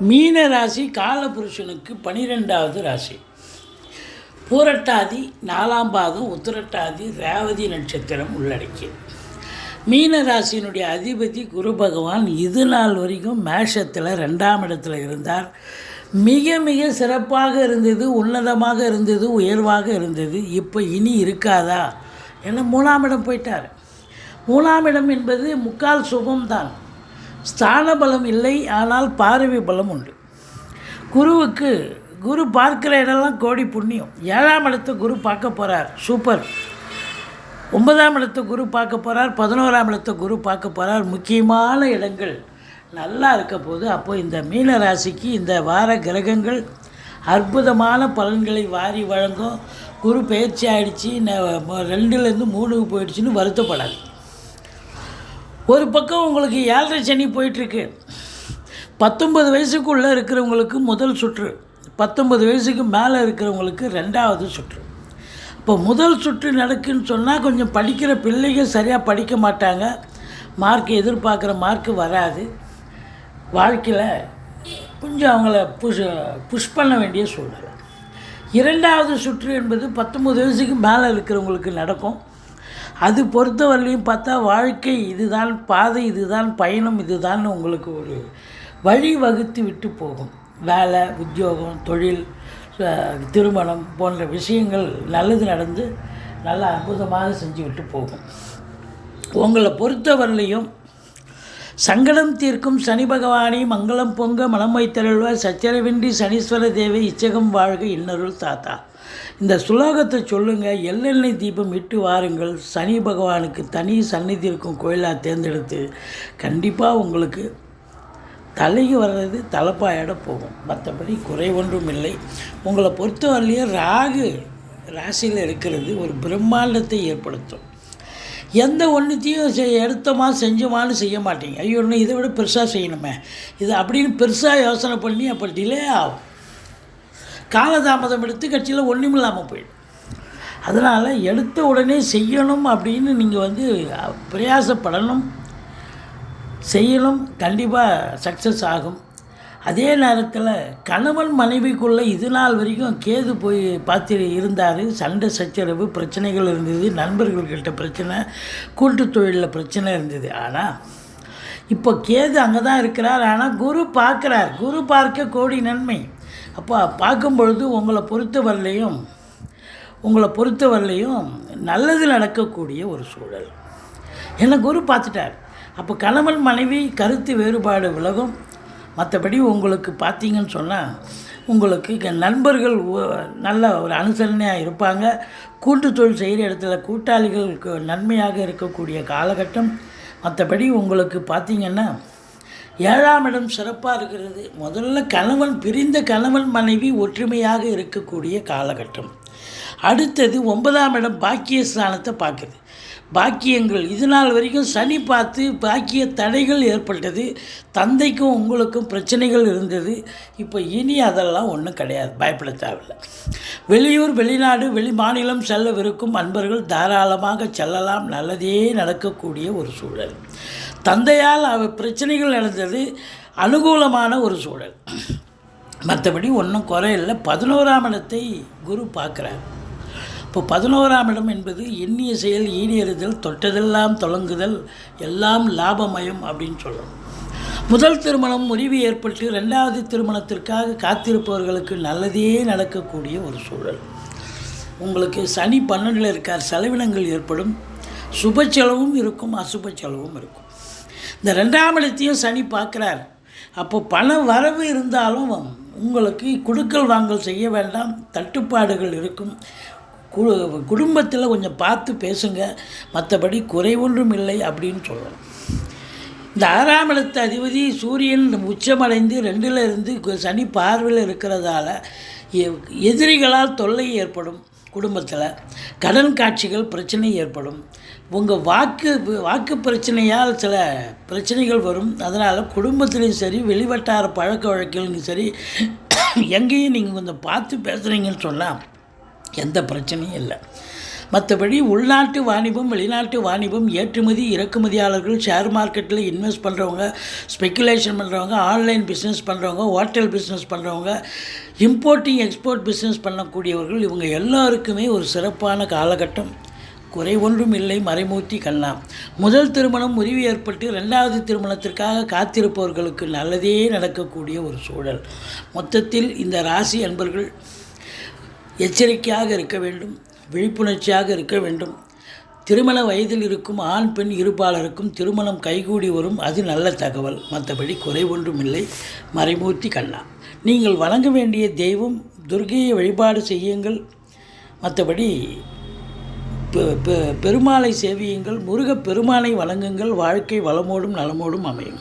மீன ராசி காலபுருஷனுக்கு பனிரெண்டாவது ராசி. பூரட்டாதி நாலாம் பாகம் உத்திரட்டாதி ரேவதி நட்சத்திரம் உள்ளடக்கியது மீன ராசியினுடைய அதிபதி குரு பகவான் இது நாள் வரைக்கும் மேஷத்தில் ரெண்டாம் இடத்துல இருந்தார். மிக மிக சிறப்பாக இருந்தது உன்னதமாக இருந்தது உயர்வாக இருந்தது. இப்போ இனி இருக்காதா? என மூணாம் இடம் போயிட்டார். மூணாம் இடம் என்பது முக்கால் சுகம்தான் ஸ்தான பலம் இல்லை ஆனால் பார்வை பலம் உண்டு. குருவுக்கு குரு பார்க்குற இடம்லாம் கோடி புண்ணியம். ஏழாம் இடத்தை குரு பார்க்க போகிறார் சூப்பர். ஒன்பதாம் இடத்தை குரு பார்க்க போகிறார் பதினோராம் இடத்தை குரு பார்க்க போகிறார் முக்கியமான இடங்கள் நல்லா இருக்க போது அப்போது இந்த மீன ராசிக்கு இந்த வார கிரகங்கள் அற்புதமான பலன்களை வாரி வழங்கும். குரு பயிற்சி ஆகிடுச்சு ரெண்டுலேருந்து மூணுக்கு போயிடுச்சுன்னு வருத்தப்படாது ஒரு பக்கம் உங்களுக்கு ஏழரை சனி போயிட்டுருக்கு. பத்தொன்பது வயசுக்குள்ளே இருக்கிறவங்களுக்கு முதல் சுற்று. பத்தொன்பது வயசுக்கு மேலே இருக்கிறவங்களுக்கு ரெண்டாவது சுற்று. இப்போ முதல் சுற்று நடக்குன்னு சொன்னால் கொஞ்சம் படிக்கிற பிள்ளைகள் சரியாக படிக்க மாட்டாங்க. மார்க் எதிர்பார்க்குற மார்க்கு வராது. வாழ்க்கையில் கொஞ்சம் அவங்கள புஷ் புஷ் பண்ண வேண்டிய சூழ்நிலை. இரண்டாவது சுற்று என்பது பத்தொம்பது வயசுக்கு மேலே இருக்கிறவங்களுக்கு நடக்கும். அது பொறுத்தவரையிலையும் பார்த்தா வாழ்க்கை இதுதான் பாதை இதுதான் பயணம் இதுதான் உங்களுக்கு ஒரு வழி வகுத்து விட்டு போகும். வேலை உத்தியோகம் தொழில் திருமணம் போன்ற விஷயங்கள் நல்லது நடந்து நல்ல அற்புதமாக செஞ்சு விட்டு போகும். உங்களை பொறுத்தவரையிலையும் சங்கடம் தீர்க்கும் சனி பகவானை மங்களம் பொங்க மனம் வைத்தருள்வ சச்சரவின்றி சனீஸ்வர தேவை இச்சகம் வாழ்க இன்னருள் தாத்தா. இந்த சுலோகத்தை சொல்லுங்கள் எள்ளெண்ணெய் தீபம் இட்டு வாருங்கள். சனி பகவானுக்கு தனி சந்நிதி இருக்கும் கோயிலாக தேர்ந்தெடுத்து கண்டிப்பாக உங்களுக்கு தலைக்கு வர்றது தலைப்பாயோட போகும். மற்றபடி குறை ஒன்றும் இல்லை. உங்களை பொறுத்தவரையிலேயே ராகு ராசியில் இருக்கிறது ஒரு பிரம்மாண்டத்தை ஏற்படுத்தும். எந்த ஒன்றுத்தையும் செய் எடுத்தோமா செஞ்சோமான்னு செய்ய மாட்டீங்க. ஐயோ இன்னும் இதை விட பெருசாக செய்யணுமே. இது அப்படின்னு பெருசாக யோசனை பண்ணி அப்போ டிலே ஆகும். காலதாமதம் எடுத்து கட்சியில் ஒன்றும் இல்லாமல் போயிடும் அதனால் எடுத்த உடனே செய்யணும் அப்படின்னு நீங்கள் வந்து பிரயாசப்படணும். செய்யணும் கண்டிப்பாக சக்ஸஸ் ஆகும். அதே நேரத்தில் கணவன் மனைவிக்குள்ளே இது நாள் வரைக்கும் கேது போய் பார்த்து இருந்தார். சண்டை சச்சரவு பிரச்சனைகள் இருந்தது. நண்பர்கள்கிட்ட பிரச்சனை கூட்டு தொழிலில் பிரச்சனை இருந்தது. ஆனால் இப்போ கேது அங்கே தான் இருக்கிறார். ஆனால் குரு பார்க்குறார். குரு பார்க்க கோடி நன்மை. அப்போ பார்க்கும் பொழுது உங்களை பொறுத்தவரையிலையும் உங்களை பொறுத்தவரையிலையும் நல்லது நடக்கக்கூடிய ஒரு சூழல். என்ன குரு பார்த்துட்டார். அப்போ கணவன் மனைவி கருத்து வேறுபாடு விலகும். மற்றபடி உங்களுக்கு பார்த்தீங்கன்னு சொன்னால் உங்களுக்கு நண்பர்கள் நல்ல ஒரு அனுசரணையாக இருப்பாங்க. கூட்டு தொழில் செய்கிற இடத்துல கூட்டாளிகளுக்கு நன்மையாக இருக்கக்கூடிய காலகட்டம். மற்றபடி உங்களுக்கு பார்த்தீங்கன்னா ஏழாம் இடம் சிறப்பாக இருக்கிறது. முதல்ல கணவன் பிரிந்த கணவன் மனைவி ஒற்றுமையாக இருக்கக்கூடிய காலகட்டம். அடுத்தது ஒன்பதாம் இடம் பாக்கிய ஸ்தானத்தை பார்க்குது. பாக்கியங்கள் இது நாள் வரைக்கும் சனி பார்த்து பாக்கிய தடைகள் ஏற்பட்டது. தந்தைக்கும் உங்களுக்கும் பிரச்சனைகள் இருந்தது. இப்போ இனி அதெல்லாம் ஒன்றும் கிடையாது பயப்பட தேவையில்லை. வெளியூர் வெளிநாடு வெளி மாநிலம் செல்லவிருக்கும் அன்பர்கள் தாராளமாக செல்லலாம். நல்லதே நடக்கக்கூடிய ஒரு சூழல். தந்தையால் அவ பிரச்சனைகள் நடந்தது அனுகூலமான ஒரு சூழல். மற்றபடி ஒன்றும் குறையில்லை பதினோராம் இடத்தை குரு பார்க்குறார். இப்போ பதினோராம் இடம் என்பது எண்ணிய செயல் ஈடேறுதல் தொட்டதெல்லாம் தொடங்குதல் எல்லாம் லாபமயம் அப்படின்னு சொல்லணும் முதல் திருமணம் முறிவு ஏற்பட்டு ரெண்டாவது திருமணத்திற்காக காத்திருப்பவர்களுக்கு நல்லதே நடக்கக்கூடிய ஒரு சூழல். உங்களுக்கு சனி பன்னெண்டில் இருக்கார். செலவினங்கள் ஏற்படும். சுப செலவும் இருக்கும் அசுப செலவும் இருக்கும். இந்த ரெண்டாம் இடத்தையும் சனி பார்க்குறார். அப்போ பண வரவு இருந்தாலும் உங்களுக்கு குடுக்கல் வாங்கல் செய்ய வேண்டாம் தட்டுப்பாடுகள் இருக்கும். கு குடும்பத்தில் கொஞ்சம் பார்த்து பேசுங்க மற்றபடி குறை ஒன்றும் இல்லை அப்படின்னு சொல்லலாம் இந்த ஆறாம் இடத்து அதிபதி சூரியன் உச்சமடைந்து ரெண்டில் இருந்து சனி பார்வையில் இருக்கிறதால எ- எதிரிகளால் தொல்லை ஏற்படும் குடும்பத்தில். கடன் காட்சிகள் பிரச்சனை ஏற்படும். உங்கள் வாக்கு வாக்கு பிரச்சனையால் சில பிரச்சனைகள் வரும். அதனால் குடும்பத்துலேயும் சரி வெளிவட்டார பழக்க வழக்கிலையும் சரி எங்கேயும் நீங்கள் கொஞ்சம் பார்த்து பேசுகிறீங்கன்னு சொன்னால் எந்த பிரச்சனையும் இல்லை. மற்றபடி உள்நாட்டு வாணிபம் வெளிநாட்டு வாணிபம் ஏற்றுமதி இறக்குமதியாளர்கள் ஷேர் மார்க்கெட்டில் இன்வெஸ்ட் பண்ணுறவங்க ஸ்பெக்குலேஷன் பண்ணுறவங்க ஆன்லைன் பிஸ்னஸ் பண்ணுறவங்க ஹோட்டல் பிஸ்னஸ் பண்ணுறவங்க இம்போர்ட்டிங் எக்ஸ்போர்ட் பிஸ்னஸ் பண்ணக்கூடியவர்கள் இவங்க எல்லாருக்குமே ஒரு சிறப்பான காலகட்டம். குறை ஒன்றும் இல்லை மறைமூர்த்தி கண்ணா முதல் திருமணம் முறிவு ஏற்பட்டு ரெண்டாவது திருமணத்திற்காக காத்திருப்பவர்களுக்கு நல்லதே நடக்கக்கூடிய ஒரு சூழல். மொத்தத்தில் இந்த ராசி அன்பர்கள் எச்சரிக்கையாக இருக்க வேண்டும் விழிப்புணர்ச்சியாக இருக்க வேண்டும். திருமண வயதில் இருக்கும் ஆண் பெண் இருபாலருக்கும் திருமணம் கைகூடி வரும் அது நல்ல தகவல். மற்றபடி குறை ஒன்றும் இல்லை மறைமூர்த்தி கண்ணா நீங்கள் வணங்க வேண்டிய தெய்வம் துர்கையை வழிபாடு செய்யுங்கள். மற்றபடி பெருமாளை சேவியுங்கள் முருகப் பெருமானை வணங்குங்கள் வாழ்க்கை வளமோடும் நலமோடும் அமையும்.